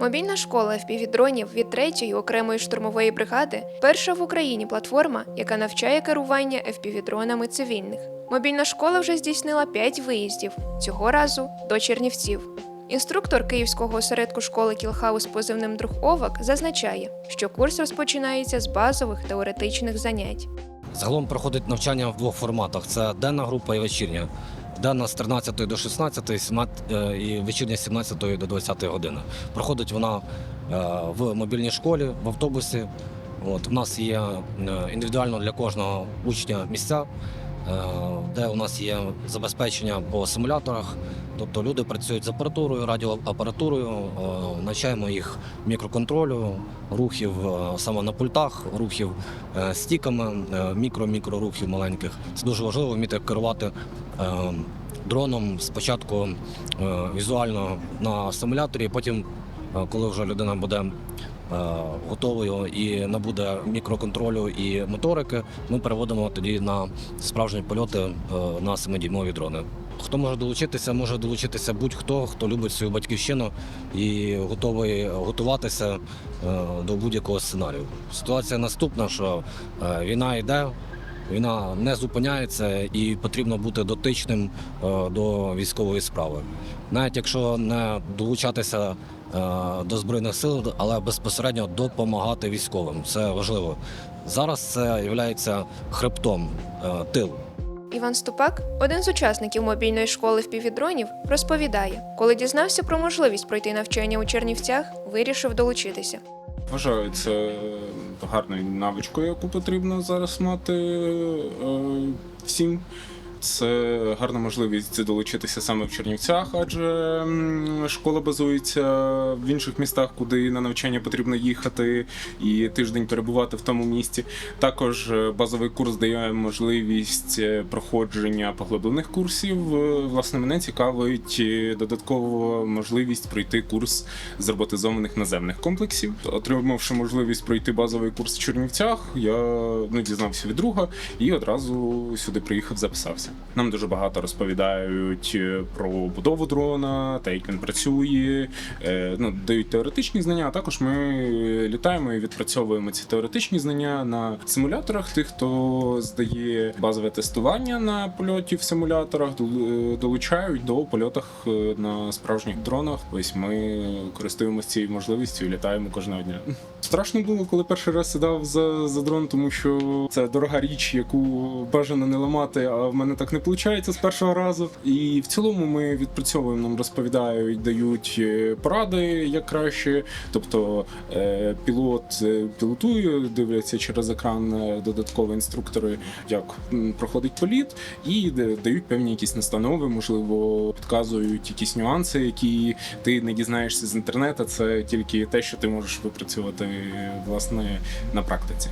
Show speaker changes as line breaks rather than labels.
Мобільна школа FPV-дронів від 3-ї окремої штурмової бригади перша в Україні платформа, яка навчає керування FPV-дронами цивільних. Мобільна школа вже здійснила 5 виїздів, цього разу до Чернівців. Інструктор Київського осередку школи Кілхаус позивним друг Овак зазначає, що курс розпочинається з базових теоретичних занять.
Загалом проходить навчання в двох форматах: це денна група і вечірня. Денна з 13 до 16 17, е, і вечірня з 17 до 20 години. Проходить вона е, в мобільній школі, в автобусі. От, у нас є е, індивідуально для кожного учня місця, де у нас є забезпечення по симуляторах. Тобто люди працюють з апаратурою, радіоапаратурою, е, навчаємо їх мікроконтролю, рухів е, саме на пультах, рухів е, стіками, мікро-мікро рухів маленьких. Це дуже важливо вміти керувати е, дроном спочатку е, візуально на симуляторі, потім, е, коли вже людина буде е, готовою і набуде мікроконтролю і моторики, ми переводимо тоді на справжні польоти е, на самодіймові дрони. Хто може долучитися, може долучитися будь-хто, хто любить свою батьківщину і готовий готуватися е, до будь-якого сценарію. Ситуація наступна, що е, війна йде, війна не зупиняється і потрібно бути дотичним е, до військової справи. Навіть якщо не долучатися е, до збройних сил, але безпосередньо допомагати військовим. Це важливо. Зараз це є хребтом е, тил.
Іван Ступак, один з учасників мобільної школи FPV-дронів, розповідає, коли дізнався про можливість пройти навчання у Чернівцях, вирішив долучитися.
Вважаю це гарною навичкою, яку потрібно зараз мати е, всім. Це гарна можливість долучитися саме в Чернівцях, адже школа базується в інших містах, куди на навчання потрібно їхати і тиждень перебувати в тому місті. Також е, базовий курс дає можливість е, проходження поглиблених курсів. Е, Власне, мене цікавить додатково можливість пройти курс з роботизованих наземних комплексів. Отримавши можливість пройти базовий курс в Чернівцях, я ну, дізнався від друга і одразу сюди приїхав, записався. Нам дуже багато розповідають е, про будову дрона, та як він працює. е, Ну, дають теоретичні знання. А також ми літаємо і відпрацьовуємо ці теоретичні знання на симуляторах. Тих, хто здає базове тестування на польоті в симуляторах, е, долучають до польотах на справжніх дронах. Ось ми користуємося цією можливістю і літаємо кожного дня. Страшно було, коли перший раз сідав за, за дрон, тому що це дорога річ, яку бажано не ламати, а в мене так не виходить з першого разу. І в цілому ми відпрацьовуємо, нам розповідають, дають е, поради, як краще. Тобто е, пілот е, пілотує, дивляться через екран додаткові інструктори, як проходить політ, і да- дають певні якісь настанови, можливо, підказують якісь нюанси, які ти не дізнаєшся з інтернету. Це тільки те, що ти можеш випрацювати власне на практиці.